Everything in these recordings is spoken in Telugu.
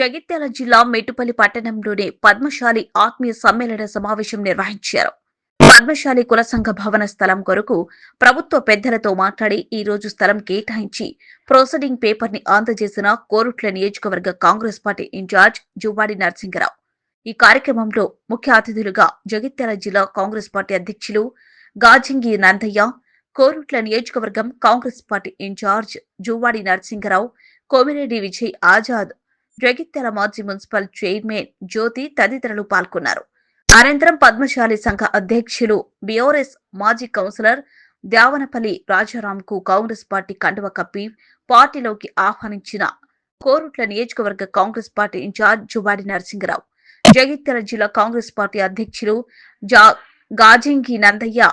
జగిత్యాల జిల్లా మెట్టుపల్లి పట్టణంలోని పద్మశాలి ఆత్మీయ సమ్మేళన సమావేశం నిర్వహించారు. పద్మశాలి కుల సంఘ భవన స్థలం కొరకు ప్రభుత్వ పెద్దలతో మాట్లాడి ఈ రోజు స్థలం కేటాయించి ప్రొసీడింగ్ పేపర్ని అందజేసిన కోరుట్ల నియోజకవర్గ కాంగ్రెస్ పార్టీ ఇన్ఛార్జ్ జువ్వాడి నరసింగరావు ఈ కార్యక్రమంలో ముఖ్య అతిథులుగా జగిత్యాల జిల్లా కాంగ్రెస్ పార్టీ అధ్యక్షులు గాజింగి నందయ్య కోరుట్ల నియోజకవర్గం కాంగ్రెస్ పార్టీ ఇన్ఛార్జ్ జువ్వాడి నరసింగరావు కోమిరెడ్డి విజయ్ ఆజాద్ జగిత్యాల మాజీ మున్సిపల్ చైర్మన్ జ్యోతి తదితరులు పాల్గొన్నారు. అనంతరం పద్మశాలి సంఘ అధ్యక్షులు బిఓరెస్ మాజీ కౌన్సిలర్ ద్యావనపల్లి రాజారాంకు కాంగ్రెస్ పార్టీ కండువ కప్పి పార్టీలోకి ఆహ్వానించిన కోరుట్ల నియోజకవర్గ కాంగ్రెస్ పార్టీ ఇన్ఛార్జ్ జువాడి నరసింహరావు. జగిత్యాల జిల్లా కాంగ్రెస్ పార్టీ అధ్యక్షులు జా గాజింగి నందయ్య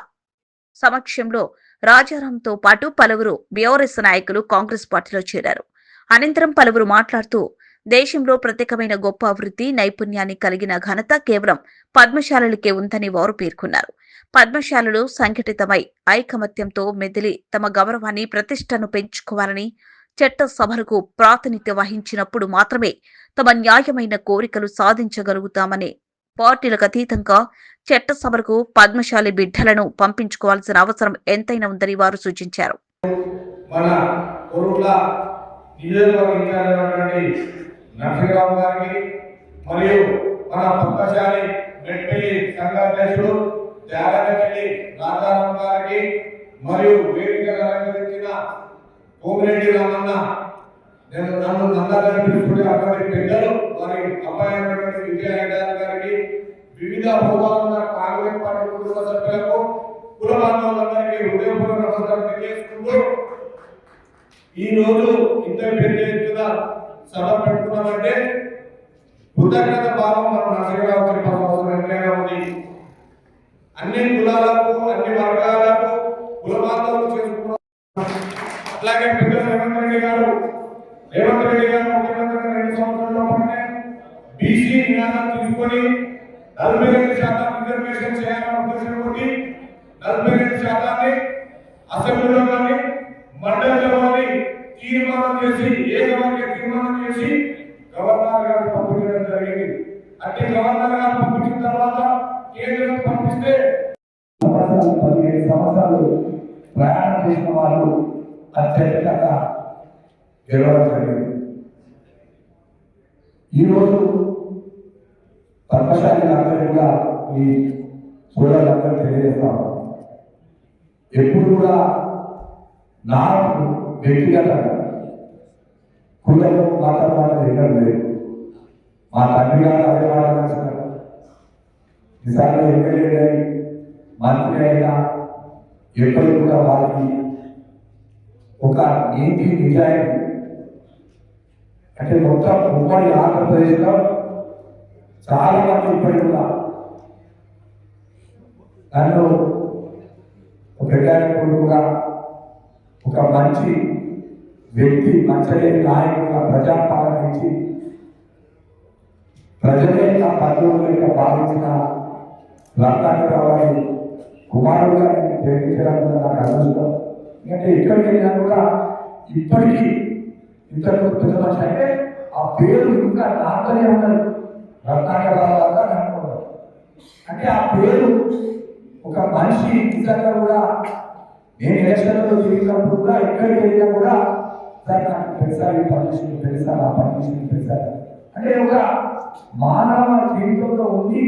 సమక్షంలో రాజారాంతో పాటు పలువురు బిఆర్ఎస్ నాయకులు కాంగ్రెస్ పార్టీలో చేరారు. అనంతరం పలువురు మాట్లాడుతూ దేశంలో ప్రత్యేకమైన గొప్ప అభివృద్ధి నైపుణ్యాన్ని కలిగిన ఘనత కేవలం పద్మశాలలకే ఉందని వారు పేర్కొన్నారు. పద్మశాలలు సంఘటితమై ఐకమత్యంతో మెదిలి తమ గౌరవాన్ని ప్రతిష్టను పెంచుకోవాలని చట్ట సభలకు ప్రాతినిధ్యం వహించినప్పుడు మాత్రమే తమ న్యాయమైన కోరికలు సాధించగలుగుతామని పార్టీలకు అతీతంగా చట్ట సభలకు పద్మశాలి బిడ్డలను పంపించుకోవాల్సిన అవసరం ఎంతైనా ఉందని వారు సూచించారు. మన కొరుట్ల నరసింహరావు గారికి మరియు మన పక్కశాలి మెట్పల్లి సంఘాధ్యక్షుడు త్యాగపల్లి రాజారాం గారికి మరియు వేదిక అలంకరించిన కోమిరెడ్డి రామన్న నేను నన్ను నందాగారి పిలుచుకునే అక్కడి పెద్దలు వారి అబ్బాయి అయినటువంటి గారికి వివిధ హోదాలున్న కాంగ్రెస్ పార్టీ కుటుంబ సభ్యులకు కుల బాంధవులందరికీ హృదయపూర్వక నమస్కారం తెలియజేసుకుంటూ ఈ రోజు ఇంత పెద్ద ఎత్తున సభ పెట్టుకున్నామంటే కృతజ్ఞత భావం మనం నరసింహరావు చెప్పాల్సిన అవసరం ఎంతైనా ఉంది. అన్ని కులాలకు అన్ని వర్గాలకు కుల చేసుకున్నాం అట్లాగే పెద్దలు రేవంత్ రెడ్డి గారు రేవంత్ రెడ్డి గారు ముఖ్యమంత్రి రెండు సంవత్సరాల్లో ఉంటే బీసీ నినాదం తీసుకొని నలభై రెండు శాతం రిజర్వేషన్ చేయాలని ఉద్దేశంతో నలభై రెండు శాతాన్ని అసెంబ్లీలో కానీ మండలిలో కానీ తీర్మానం చేసి ఏకవాక్య తీర్మానం చేసి గవర్నర్ గారు పంపించడం జరిగింది. అంటే గవర్నర్ గారు పంపించిన తర్వాత కేంద్రం పంపిస్తే పదిహేను సంవత్సరాలు ప్రయాణం చేసిన వాళ్ళు అత్యధికంగా గెలవడం జరిగింది. ఈరోజు పద్మశాలి అందరూ కూడా ఈ సోదరులందరూ తెలియజేస్తాం ఎప్పుడు కూడా నాకు వ్యక్తిగతంగా కులంలో మాట్లాడాలని ఎక్కడ లేదు. మా తండ్రి గారు అదే మాట్లాడారు నిజంగా ఎమ్మెల్యే మంత్రి అయినా ఎప్పుడు కూడా వారికి ఒక నీతి నిజాయితీ? అంటే మొత్తం ఉమ్మడి ఆంధ్రప్రదేశ్లో చాలా మంది ఇప్పటి కూడా నన్ను ఒక కొడుకుగా ఒక మంచి వ్యక్తి మంచి నాయకుడిగా ప్రజాపాలన ఇచ్చి ప్రజలే నా బంధువులుగా భావించిన రత్నాకరావు గారి కుమారుడుగా నేను ప్రేమించడం కూడా నాకు అదృష్టం ఎందుకంటే ఎక్కడికి వెళ్ళినా కూడా ఇప్పటికీ ఇంతకు పెద్ద మనిషి అంటే ఆ పేరు ఇంకా నాతోనే ఉన్నది రత్నాకరావు లాగా అనుకున్నారు అంటే ఆ పేరు ఒక మనిషి నిజంగా కూడా నేను ఎలక్షన్లో తిరిగినప్పుడు కూడా ఎక్కడికి వెళ్ళినా కూడా సార్ నాకు తెలుసా ఈ పర్మిషన్ తెలుసా ఆ పర్మిషన్ తెలుసా అంటే ఒక మానవ జీవితంలో ఉంది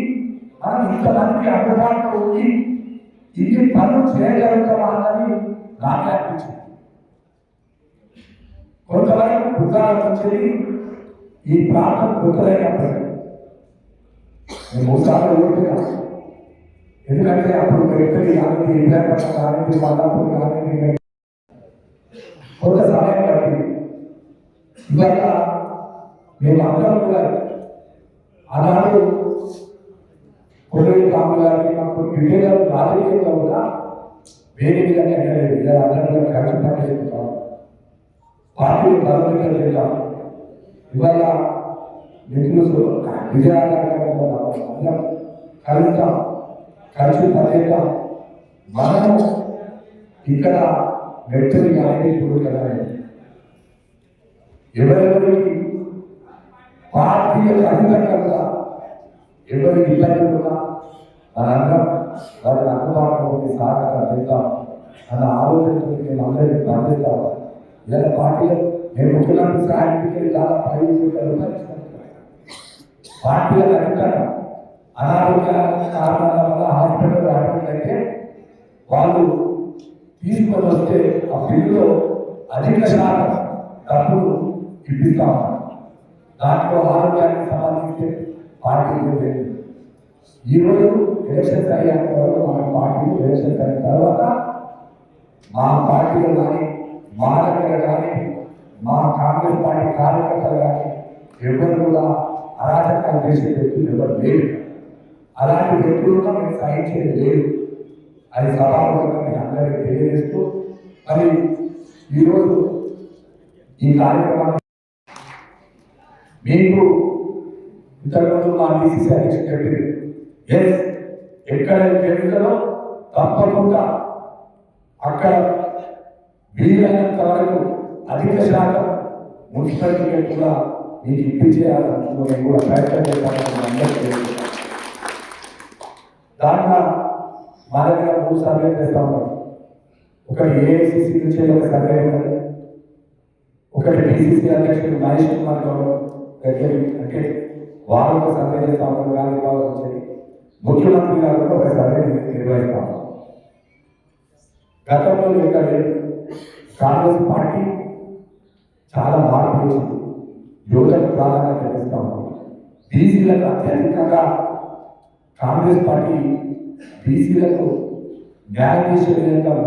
మనం ఇంతమందికి అందుబాటులో ఉంది ఇన్ని పనులు చేయగలుగుతామా అన్నది నాకు అనిపించింది. కొంతవరకు బుద్ధాలకు వచ్చేది ఈ ప్రాంతం గుర్తులైనప్పుడు నేను మూడుసార్లు ఓడిపోయినా ఎందుకంటే అప్పుడు వ్యక్తులు కానీ ఇంద్రపక్ష కానీ మల్లాపూర్ కానీ కొంత సమయం పట్టింది ఇవాళ మేము అందరం కూడా ఆనాడు కొడుకు రాము గారికి మాకు వివిధ రాజకీయంగా కూడా వేరే విధంగా ఎండలేదు ఇలా అందరం కలిసి పనిచేస్తున్నాం. పార్టీలు బలోపేతం చేద్దాం ఇవాళ మిత్రులు కలుద్దాం కలిసి పనిచేద్దాం. ఇక్కడ వ్యక్తులు కానీ ఇప్పుడు కదా ఎవరెవరికి? పార్టీలకు అధికంగా ఎవరి ఇబ్బంది ఉన్నా మనందరం వారికి అందుబాటులో ఉండి సహకారం చేద్దాం. అన్న ఆలోచనతో మేము అందరికీ ప్రార్థిస్తాం ఇలా పార్టీలో మేము ముఖ్యమంత్రి సహాయానికి చాలా ఐదు కోట్ల రూపాయలు అధికారం అనారోగ్య కారణాల వల్ల హాస్పిటల్ రావట్లయితే వాళ్ళు తీసుకొని వస్తే ఆ బిల్లులో అధిక శాతం డబ్బులు ఇప్పిస్తాం దాంట్లో ఆరోగ్యానికి సంబంధించి పార్టీలు లేదు. ఈరోజు ఎలక్షన్స్ అయ్యాక వరకు మన పార్టీలు ఎలక్షన్స్ అయిన తర్వాత మా పార్టీలో కానీ మా దగ్గర కానీ మా కాంగ్రెస్ పార్టీ కార్యకర్తలు కానీ ఎవరు కూడా అరాచకాలు చేసే వ్యక్తులు ఎవరు లేరు. అలాంటి వ్యక్తులుగా మేము సహించేది లేదు. అది సభాముఖంగా మీ అందరికీ తెలియజేస్తూ మరి ఈరోజు ఈ కార్యక్రమాన్ని మీకు ఇంతకుముందు మా బీసీసీ అధ్యక్షుడు చెప్పింది ఎస్ ఎక్కడ తెలుగులో తప్పకుండా అక్కడ వీలైనంత వరకు అధిక శాతం మున్సిపాలిటీ కూడా మీకు ఇప్పించేయాలని మేము కూడా ప్రయత్నం చేస్తామని అందరికీ దాంట్లో మా దగ్గర మూడు సర్వే చేస్తా ఉన్నాం. ఒకటి ఏఐసిసి నుంచి ఒక సర్వే ఒకటి డిసిసి అధ్యక్షుడు మహేష్ కుమార్ గౌరవ్ అంటే వారు ఒక సర్వే చేస్తా కానీ గాంధీ ముఖ్యమంత్రి గారు కూడా ఒక సర్వే నిర్వహిస్తాము. గతంలో ఇక్కడ కాంగ్రెస్ పార్టీ చాలా మార్పు వచ్చింది యువతకు ప్రాధాన్యత ఇస్తా బీసీలకు అత్యధికంగా కాంగ్రెస్ పార్టీ బీసీలకు న్యాయం చేసే విధంగా